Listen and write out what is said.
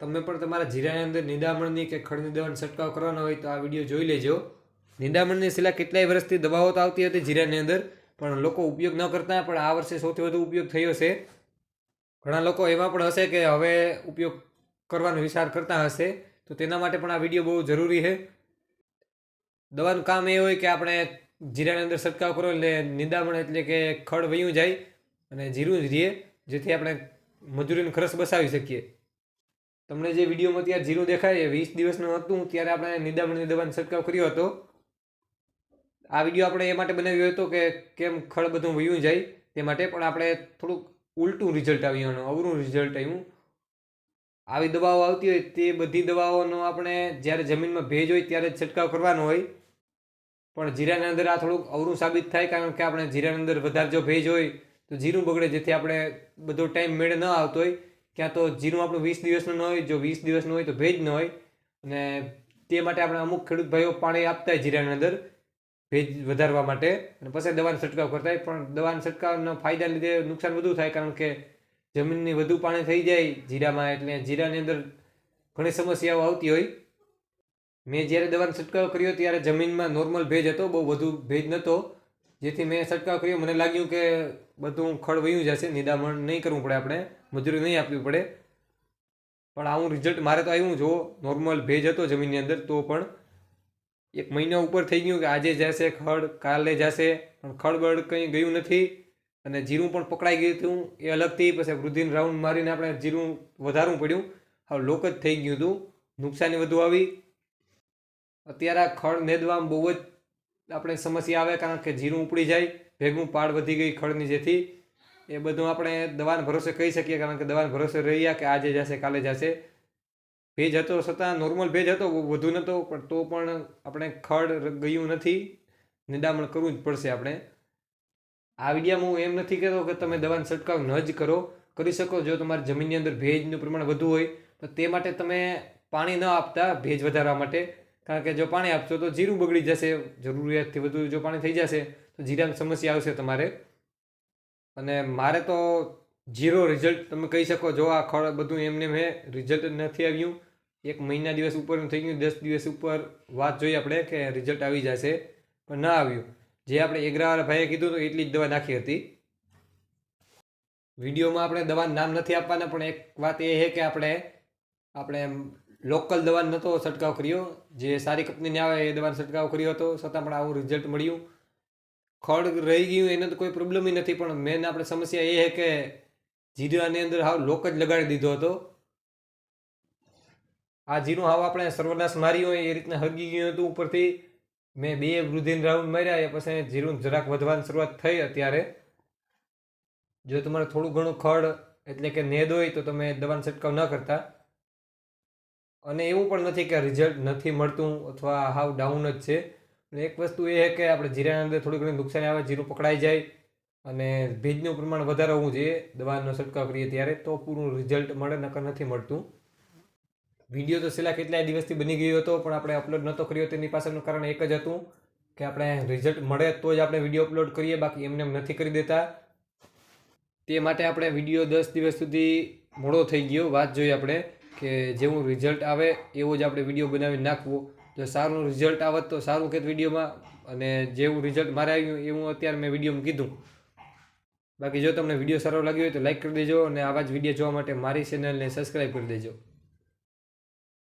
તમે પણ તમારા જીરાની અંદર નિંદામણની કે ખડની દવાનો છંટકાવ કરવાનો હોય તો આ વીડિયો જોઈ લેજો. નિંદામણની છેલ્લા કેટલાય વર્ષથી દવાઓ તો આવતી હતી જીરાની અંદર, પણ લોકો ઉપયોગ ન કરતા, પણ આ વર્ષે સૌથી વધુ ઉપયોગ થયો છે. ઘણા લોકો એમાં પણ હશે કે હવે ઉપયોગ કરવાનો વિચાર કરતા હશે, તો તેના માટે પણ આ વીડિયો બહુ જરૂરી છે. દવાનું કામ એ હોય કે આપણે જીરાની અંદર છંટકાવ કરો એટલે નિંદામણ એટલે કે ખડ વયું જાય અને જીરું જ રહીએ જેથી આપણે મજૂરીનો ખર્ચ બસાવી શકીએ. તમને જે વિડીયોમાં ત્યાં જીરું દેખાય, એ વીસ દિવસનું હતું, ત્યારે આપણે નિદામણની દવાનો છંટકાવ કર્યો હતો. આ વીડિયો આપણે એ માટે બનાવ્યો હતો કે કેમ ખળ બધું વયું જાય તે માટે, પણ આપણે થોડુંક ઉલટું રિઝલ્ટ આવ્યું અવરું રિઝલ્ટ આવ્યું. આવી દવાઓ આવતી હોય તે બધી દવાઓનો આપણે જ્યારે જમીનમાં ભેજ હોય ત્યારે છંટકાવ કરવાનો હોય. પણ જીરાની અંદર આ થોડુંક અવરું સાબિત થાય, કારણ કે આપણે જીરાની અંદર વધારે જો ભેજ હોય તો જીરું બગડે, જેથી આપણે બધો ટાઈમ મેળ ન આવતો હોય. ક્યાં તો જીરું આપણું વીસ દિવસનું ન હોય, જો વીસ દિવસનું હોય તો ભેજ ન હોય. અને તે માટે આપણે અમુક ખેડૂત ભાઈઓ પાણી આપતા હોય જીરાની અંદર, ભેજ વધારવા માટે. અને પછી દવાનો છંટકાવ કરતા હોય. પણ દવાનો છંટકાવના ફાયદા લીધે નુકસાન વધુ થાય, કારણ કે જમીનની વધુ પાણી થઈ જાય જીરામાં. એટલે જીરાની અંદર ઘણી સમસ્યાઓ આવતી હોય. મેં જ્યારે દવાનો છંટકાવ કર્યો ત્યારે જમીનમાં નોર્મલ ભેજ હતો, બહુ વધુ ભેજ નહોતો. જેથી મેં છંટકાવ કર્યો. મને લાગ્યું કે બધું ખડ વયું જશે. નિદામણ નહીં કરવું પડે આપણે. મજૂરી નહીં આપવી પડે. પણ આવું રિઝલ્ટ મારે તો આવ્યું. જો નોર્મલ ભેજ હતો જમીનની અંદર, તો પણ એક મહિના ઉપર થઈ ગયું કે આજે જશે ખડ, કાલે જશે. પણ ખડ બળ કંઈ ગયું નથી. અને જીરું પણ પકડાઈ ગયું હતું. એ અલગથી પછી વૃદ્ધિને રાઉન્ડ મારીને આપણે જીરું વધારવું પડ્યું. હવે લોક જ થઈ ગયું હતું. નુકસાની વધુ આવી. અત્યારે ખડ નેદવામાં બહુ જ આપણે સમસ્યા આવે કારણ કે જીરું ઉપડી જાય, ભેગું પાડ વધી ગઈ ખડની જેથી, એ બધું આપણે દવાને ભરોસે કહી શકીએ કારણ કે દવાને ભરોસે રહ્યા કે આજે જશે, કાલે જશે. ભેજ હતો છતાં નોર્મલ ભેજ હતો વધુ નહોતો પણ તો પણ આપણે ખડ ગયું નથી. નિદામણ કરવું જ પડશે આપણે. આ વિડીયામાં હું એમ નથી કહેતો કે તમે દવાનો છંટકાવ ન જ કરો. કરી શકો જો તમારી જમીનની અંદર ભેજનું પ્રમાણ વધુ હોય, તો તે માટે તમે પાણી ન આપતા ભેજ વધારવા માટે. કારણ કે જો પાણી આપશો તો જીરું બગડી જશે, જરૂરિયાતથી વધુ જો પાણી થઈ જશે, તો જીરાની સમસ્યા આવશે તમારે. અને મારે તો ઝીરો રિઝલ્ટ તમે કહી શકો, જો આ ખડ બધું એમને મેં રિઝલ્ટ નથી આવ્યું. એક મહિના દિવસ ઉપર થઈ ગયું, દસ દિવસ ઉપર વાત જોઈએ આપણે કે રિઝલ્ટ આવી જશે, પણ ના આવ્યું. જે આપણે એગરાવાળા ભાઈએ કીધું તો એટલી જ દવા નાખી હતી. વિડીયોમાં આપણે દવા નામ નથી આપવાના, પણ એક વાત એ છે કે આપણે આપણે લોકલ દવાનો નહોતો છંટકાવ કર્યો. જે સારી કંપનીની આવે એ દવાનો છંટકાવ કર્યો હતો. છતાં પણ આવું રિઝલ્ટ મળ્યું. ખડ રહી ગયું, એને તો કોઈ પ્રોબ્લેમ નથી. પણ મેન આપણે સમસ્યા એ છે કે જીરાની અંદર હાવ લોક જ લગાડી દીધો હતો. આ જીરું હાવ આપણે સર્વનાશ માર્યું હોય એ રીતના હરગી ગયું હતું ઉપરથી. મેં બે વૃદ્ધિન રાઉન્ડ માર્યા, એ પછી જીરું જરાક વધવાની શરૂઆત થઈ અત્યારે. જો તમારે થોડું ઘણું ખડ એટલે કે નેદ હોય તો તમે દવાનો છંટકાવ ન કરતા. અને એવું પણ નથી કે રિઝલ્ટ નથી મળતું અથવા હાવ ડાઉન જ છે. એક વસ્તુ એ કે આપણે જીરાની અંદર થોડી ઘણી નુકસાની આવે, જીરું પકડાઈ જાય અને ભેજનું પ્રમાણ વધારે હોવું જોઈએ, દવાનો છંટકાવ કરીએ ત્યારે તો પૂરું રિઝલ્ટ મળે, નકર નથી મળતું. વીડિયો તો છેલ્લા કેટલાય દિવસથી બની ગયો હતો, પણ આપણે અપલોડ નહોતો કર્યો, તેની પાછળનું કારણ એક જ હતું કે આપણે રિઝલ્ટ મળે તો જ આપણે વીડિયો અપલોડ કરીએ, બાકી એમને એમ નથી કરી દેતા. તે માટે આપણે વીડિયો દસ દિવસ સુધી મોડો થઈ ગયો, વાત જોઈએ આપણે. કે જેવું રિઝલ્ટ આવે, એવો જ આપણે વીડિયો બનાવી નાખવો. જો સારું રિઝલ્ટ આવત તો સારું કે વિડીયોમાં, અને જેવું રિઝલ્ટ મારે આવ્યું એવું અત્યારે મેં વિડીયોમાં કીધું. બાકી જો તમને વીડિયો સારો લાગ્યો હોય તો લાઈક કરી દેજો અને આવા જ વીડિયો જોવા માટે મારી ચેનલને સબસ્ક્રાઈબ કરી દેજો.